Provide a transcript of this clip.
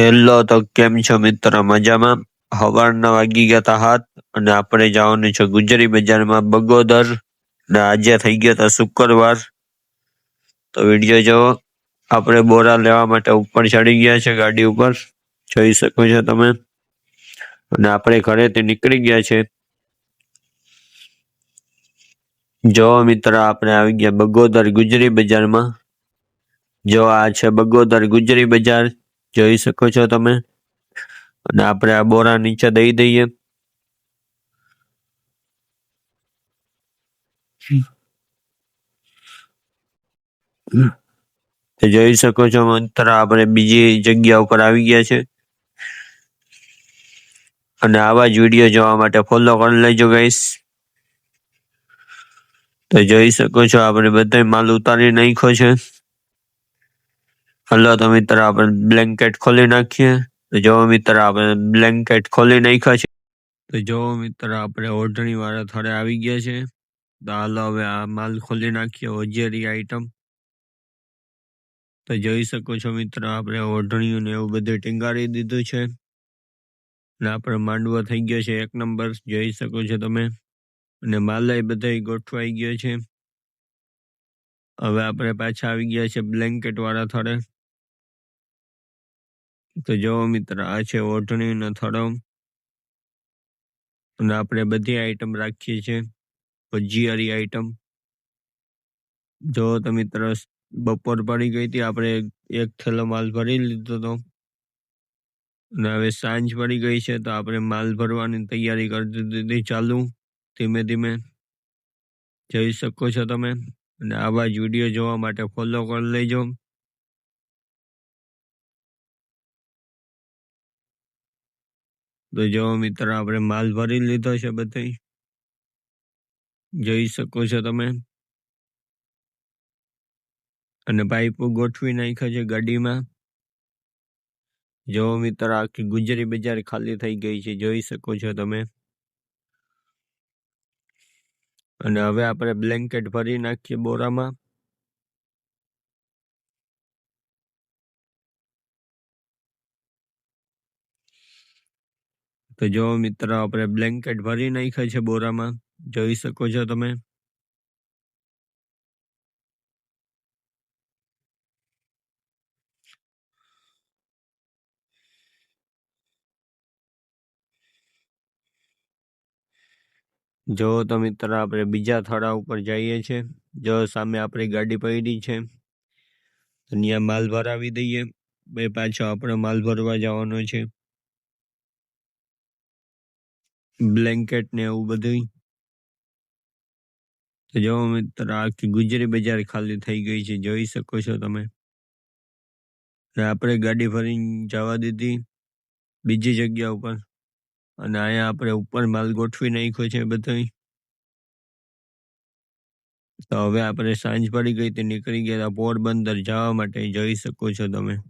Hello, તો કેમ છો મિત્ર? મજામાં? હવારના વાગી ગયા તા હાથ, અને આપણે જવાનું છે ગુજરી બજારમાં બગોદર, ને આજે થઈ ગયો તો શુક્રવાર. તો વીડિયો જુઓ આપણે બોરા લેવા માટે ઉપર ચડી ગયા છે ગાડી ઉપર. જોઈ શકો છો તમે. અને આપણે ઘરેથી નીકળી ગયા છે. જો મિત્ર, આપણે આવી ગયા બગોદર ગુજરી બજારમાં. જો આ છે બગોદર ગુજરી બજાર. જોઈ શકો છો તમે. અને આપણે આ બોરા નીચે દઈ દઈએ. જોઈ શકો છો મંત્ર આપણે બીજી જગ્યા ઉપર આવી ગયા છે. અને આવા જ વીડિયો જોવા માટે ફોલો કરી લેજો ગાઈસ તો જોઈ શકો છો આપણે બધા માલ ઉતારી નાખ્યો છે. હલો, તો મિત્ર, આપણે બ્લેન્કેટ ખોલી નાખીએ. તો જો મિત્ર, આપણે બ્લેન્કેટ ખોલી નાખ્યા છે. તો જો મિત્ર, આપણે ઓઢણી વાળા થોડે આવી ગયા છે. તો હાલો, હવે આ માલ ખોલી નાખીએ, ઓજેરી આઈટમ તો જોઈ શકો છો મિત્ર, આપણે ઓઢણીયું ને એવું બધું ટીંગારી દીધું છે. ને આપણે માંડવો થઈ ગયો છે એક નંબર, જોઈ શકો છો તમે. અને માલાય બધા ગોઠવાઈ ગયો છે. હવે આપણે પાછા આવી ગયા છે બ્લેન્કેટ વાળા થોડે તો જો મિત્ર, આ છે ઓઢણી થડો. અને આપણે બધી આઈટમ રાખીએ છીએ. ભજીયારી આઈટમ જો તો મિત્ર, બપોર પડી ગઈ હતી, આપણે એક થેલો માલ ભરી લીધો હતો અને હવે સાંજ પડી ગઈ છે, તો આપણે માલ ભરવાની તૈયારી કરી દીધી ચાલુ, ધીમે ધીમે. જઈ શકો છો તમે. અને આવા જ વીડિયો જોવા માટે ફોલો કરી લેજો. તો જો મિત્ર, આપણે માલ ભરી લીધો છે બધે જોઈ શકો છો તમે. અને પાઇપો ગોઠવી નાખ્યા છે ગાડીમાં. જો મિત્ર, આખી ગુજરી બજાર ખાલી થઈ ગઈ છે, જોઈ શકો છો તમે. અને હવે આપણે બ્લેન્કેટ ભરી નાખીએ બોરામાં. તો જો મિત્ર, આપણે બ્લેન્કેટ ભરી નાખ્યા છે બોરામાં. જોઈ શકો છો તમે. જો તો મિત્ર, આપણે બીજા થડા ઉપર જઈએ છે. જો સામે આપણી ગાડી પડી છે ત્યાં માલ ભરાવી દઈએ. બે પાછો આપણે માલ ભરવા જવાનો છે. બ્લેન્કેટ ને એવું બધું તો જો મિત્ર, આખી ગુજરી બજાર ખાલી થઈ ગઈ છે, જોઈ શકો છો તમે. આપણે ગાડી ફરીને જવા દીધી, બીજી જગ્યા ઉપર. અને અહીંયા આપણે ઉપર માલ ગોઠવી નાખ્યો છે બધો તો હવે આપણે સાંજ પડી ગઈ, તે નીકળી ગયા પોરબંદર જવા માટે, જોઈ શકો છો તમે.